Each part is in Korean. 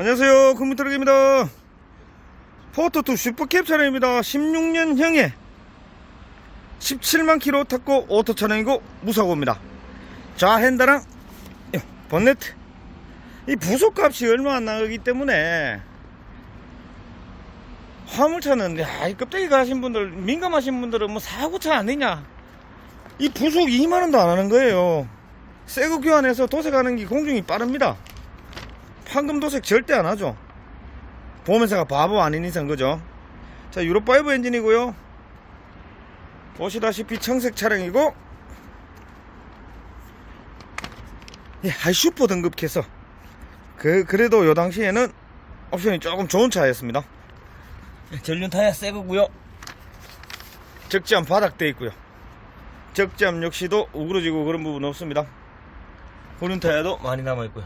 안녕하세요. 컴퓨터력입니다. 포토2 슈퍼캡 차량입니다. 16년형에 17만 킬로 탔고 오토 차량이고 무사고입니다. 좌핸드랑 요, 본네트. 이 부속값이 얼마 안 나가기 때문에 화물차는 야, 이 껍데기 가신 분들 민감하신 분들은 뭐 사고차 아니냐. 이 부속 2만원도 안 하는 거예요. 새거 교환해서 도색하는 게 공중이 빠릅니다 황금 도색 절대 안 하죠. 보험회사가 바보 아닌 이상 그죠? 자, 유로5 엔진이고요. 보시다시피 청색 차량이고, 예, 하이슈퍼 등급해서 그 그래도 요 당시에는 옵션이 조금 좋은 차였습니다. 예, 전륜 타이어 새 거고요. 적재함 바닥돼 있고요. 적재함 역시도 우그러지고 그런 부분 없습니다. 후륜 타이어도 많이 남아 있고요.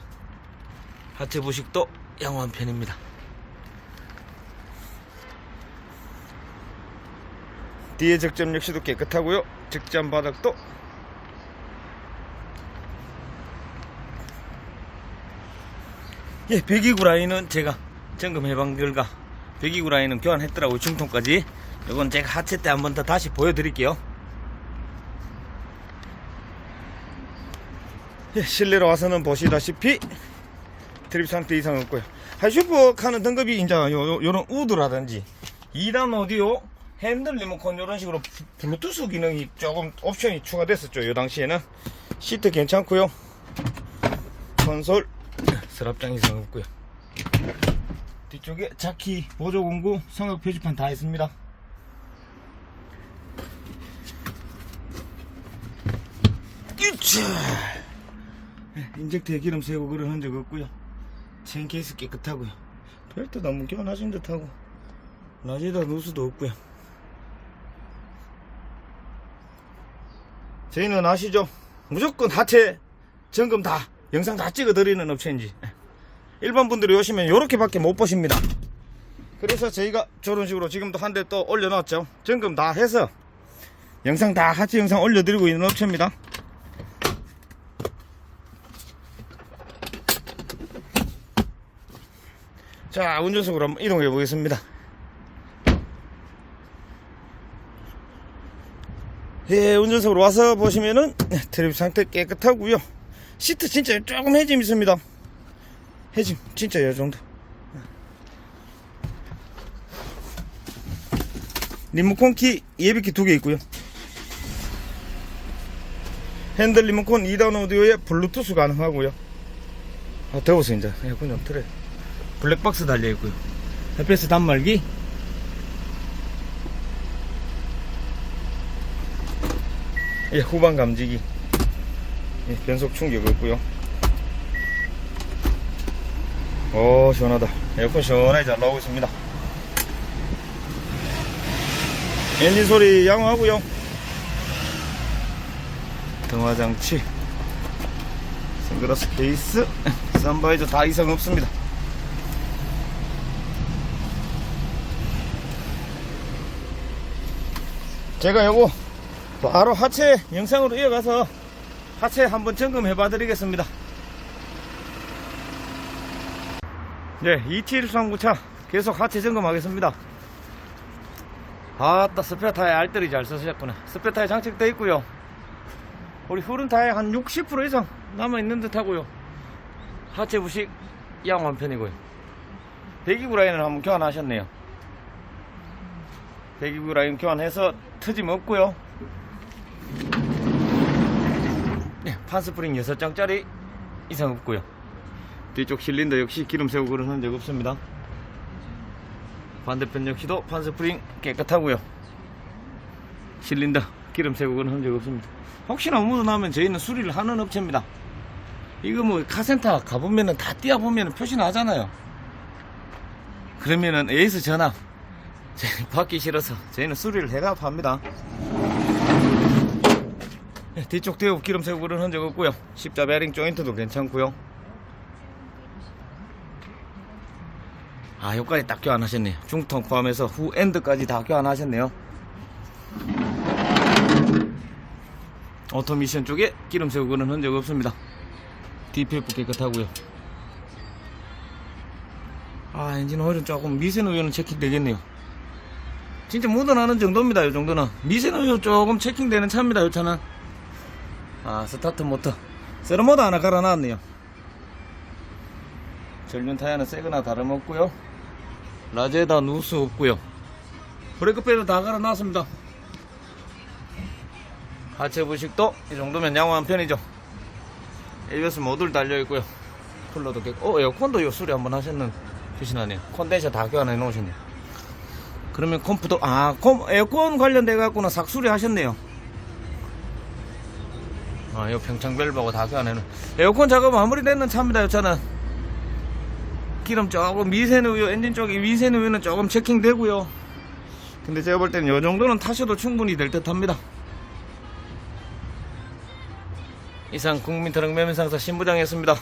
하체 부식도 양호한 편입니다. 뒤에 적점 역시도 깨끗하고요. 적점 바닥도 예, 배기구 라인은 제가 점검해본 결과 배기구 라인은 교환했더라고요. 중통까지. 이건 제가 하체 때 한 번 더 다시 보여드릴게요. 예, 실내로 와서는 보시다시피 트립 상태 이상 없고요. 하이슈퍼 카는 등급이 이제 요, 요, 요런 우드라든지 2단 오디오 핸들 리모컨 이런 식으로 부- 블루투스 기능이 조금 옵션이 추가됐었죠. 요 당시에는 시트 괜찮고요. 콘솔 서랍장 이상 없고요. 뒤쪽에 자키 보조 공구 성역 표지판 다 있습니다. 인젝트에 기름 세우고 그런 흔적 없고요. 체인 케이스 깨끗하고요. 벨트 너무 교환하신 듯하고 라지다 누수도 없고요. 저희는 아시죠? 무조건 하체 점검 다 영상 다 찍어드리는 업체인지 일반 분들이 오시면 이렇게밖에 못 보십니다. 그래서 저희가 저런 식으로 지금도 한 대 또 올려놨죠. 점검 다 해서 영상 다 하체 영상 올려드리고 있는 업체입니다. 자, 운전석으로 한번 이동해 보겠습니다. 예, 운전석으로 와서 보시면은 네, 드립 상태 깨끗하고요. 시트 진짜 조금 해짐 있습니다. 해짐 진짜 이 정도. 리모컨 키 예비키 두 개 있고요. 핸들 리모컨 2단 오디오에 블루투스 가능하고요. 아 더워서 이제 에어컨 좀 틀어요. 블랙박스 달려 있고요. 햇볕 단말기. 예, 후방 감지기. 예, 변속 충격 없고요. 오, 시원하다. 에어컨 시원하게 잘 나오고 있습니다. 엔진 소리 양호하고요. 등화장치, 선글라스 케이스, 선바이저 다 이상 없습니다. 제가 요거 바로 하체 영상으로 이어가서 하체 한번 점검해 봐 드리겠습니다. 네 2739차 계속 하체 점검하겠습니다. 아따 스페어 타이어 알뜰히 잘 쓰셨구나. 스페어 타이어 장착되어 있고요. 우리 후륜 타이어 한 60% 이상 남아있는 듯 하고요. 하체 부식 양호한 편이고요. 배기구 라인을 한번 교환하셨네요. 배기구 라인 교환해서 트짐 없고요. 네, 판스프링 6장짜리 이상 없고요. 뒤쪽 실린더 역시 기름 세우고 그런 흔적 없습니다. 반대편 역시도 판스프링 깨끗하고요. 실린더 기름 세우고 그런 흔적 없습니다. 혹시나 묻어나면 저희는 수리를 하는 업체입니다. 이거 뭐 카센터 가보면은 다 띄어보면은 표시 나잖아요. 그러면은 에이스 전화 받기 싫어서 저희는 수리를 해가 팝니다. 네, 뒤쪽 대우 기름 세고 그런 흔적 없고요. 십자 베링 조인트도 괜찮고요. 아 여기까지 딱 교환하셨네요. 중통 포함해서 후 엔드까지 다 교환하셨네요. 오토미션 쪽에 기름 세고 그런 흔적 없습니다. DPF 깨끗하고요. 아 엔진 오일은 조금 미세 누유는 체킹 되겠네요 진짜 묻어나는 정도입니다 이 정도는. 미세 누유 조금 체킹되는 차입니다 이 차는. 아 스타트 모터. 세로모드 하나 갈아놨네요. 전륜 타이어는 새거나 다름없고요. 라제다 누수 없고요. 브레이크 패드 다 갈아놨습니다. 하체 부식도 이 정도면 양호한 편이죠. ABS 모듈 달려 있고요. 쿨러도 깼고. 어 에어컨도 요 수리 한번 하셨는 표시나네요. 콘덴서 다 교환해 놓으셨네요 그러면 컴프도 아 컴, 에어컨 관련돼 갖고는 삭수리 하셨네요. 아요 평창 밸브하고 다 교환해 놓 에어컨 작업 마무리되는 차입니다 요 차는. 기름 조금 미세는 우유 엔진 쪽에 미세는 우유는 조금 체킹되고요. 근데 제가 볼 때는 요 정도는 타셔도 충분히 될 듯 합니다. 이상 국민트럭 매매상사 신부장이었습니다